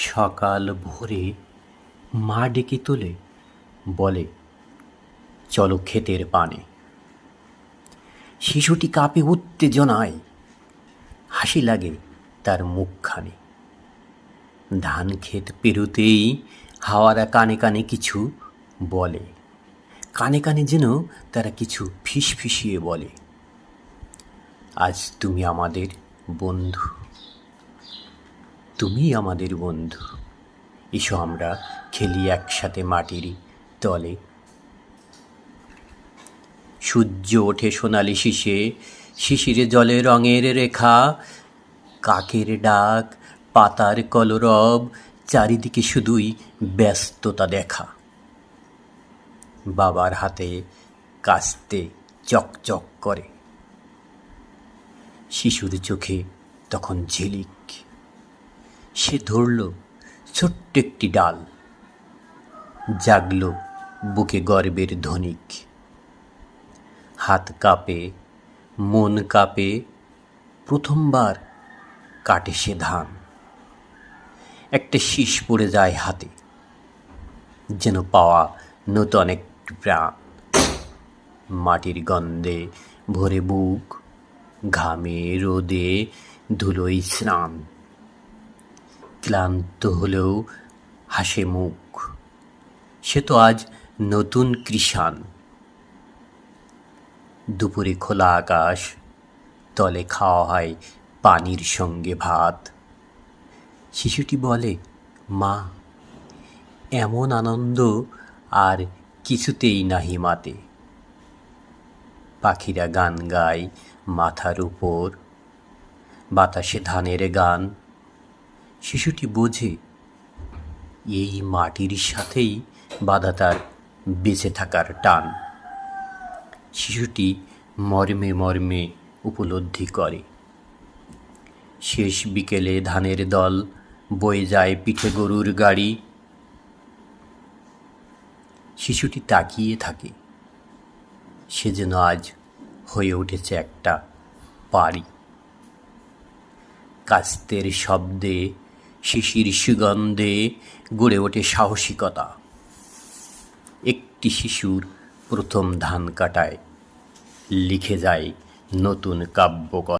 সকাল ভোরে মা ডেকে তোলে, বলে, চলো ক্ষেতের পানে। শিশুটি কাঁপে উত্তেজনায়। হাসি লাগে তার মুখখানে। ধান ক্ষেত পেরোতেই হাওয়ারা কানে কানে কিছু বলে। কানে কানে যেন তারা কিছু ফিসফিসিয়ে বলে, আজ তুমি আমাদের বন্ধু। তুমি আমাদের বন্ধু। এসো আমরা খেলি একসাথে মাটির তলে। সূর্য ওঠে সোনালি শিশে শিশিরে জলে রঙের রেখা। কাকের ডাক, পাতার কলরব, চারিদিকে শুধুই ব্যস্ততা দেখা। বাবার হাতে কাস্তে চকচক করে। শিশুর চোখে তখন ঝিলিক। সে ধরল ছোট্ট একটি ডাল। জাগল বুকে গর্বের ধনিক হাত কাঁপে, মন কাঁপে, প্রথমবার কাটে সে ধান। একটা শীষ পড়ে যায় হাতে, যেন পাওয়া নতুন একটি প্রাণ। মাটির গন্ধে ভরে বুক, ঘামে রোদে ধুলোই স্নান। ক্লান্ত হলেও হাসে মুখ। সে তো আজ নতুন কৃষাণ। দুপুরে খোলা আকাশ, তলে খাওয়া হয় পানির সঙ্গে ভাত। শিশুটি বলে, মা, এমন আনন্দ আর কিছুতেই নাহি মাতে। পাখিরা গান গায় মাথার উপর। বাতাসে ধানের গান শিশুটি বোঝে, এই মাটির সাথেই বাধা তার বেঁচে থাকার টান। শিশুটি মর্মে মর্মে উপলব্ধি করে। শেষ বিকেলে ধানের দল বয়ে যায় পিঠে গরুর গাড়ি। শিশুটি তাকিয়ে থাকে। সে যেন আজ হয়ে উঠেছে একটা পারি কাস্তের শব্দে শিশির সুগন্ধে গড়ে ওঠে সাহসিকতা। একটি শিশুর প্রথম ধান কাটায় লিখে যায় নতুন কাব্যকথা।